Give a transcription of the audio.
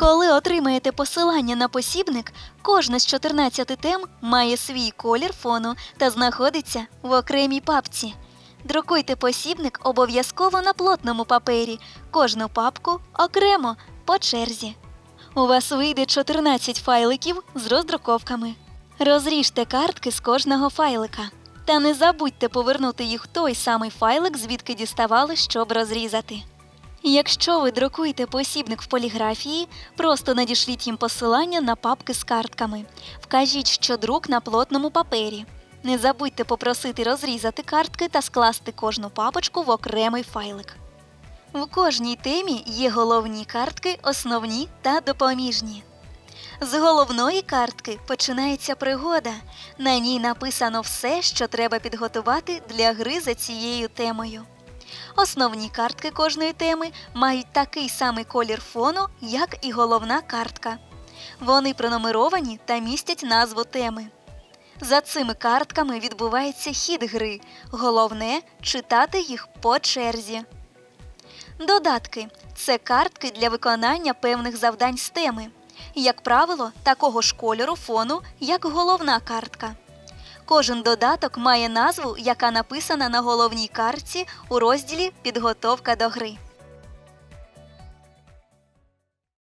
Коли отримаєте посилання на посібник, кожна з 14 тем має свій колір фону та знаходиться в окремій папці. Друкуйте посібник обов'язково на плотному папері, кожну папку окремо по черзі. У вас вийде 14 файликів з роздруковками. Розріжте картки з кожного файлика. Та не забудьте повернути їх в той самий файлик, звідки діставали, щоб розрізати. Якщо ви друкуєте посібник в поліграфії, просто надішліть їм посилання на папки з картками. Вкажіть, що друк на плотному папері. Не забудьте попросити розрізати картки та скласти кожну папочку в окремий файлик. В кожній темі є головні картки, основні та допоміжні. З головної картки починається пригода. На ній написано все, що треба підготувати для гри за цією темою. Основні картки кожної теми мають такий самий колір фону, як і головна картка. Вони пронумеровані та містять назву теми. За цими картками відбувається хід гри. Головне читати їх по черзі. Додатки це картки для виконання певних завдань з теми. Як правило, такого ж кольору фону, як головна картка. Кожен додаток має назву, яка написана на головній картці у розділі Підготовка до гри.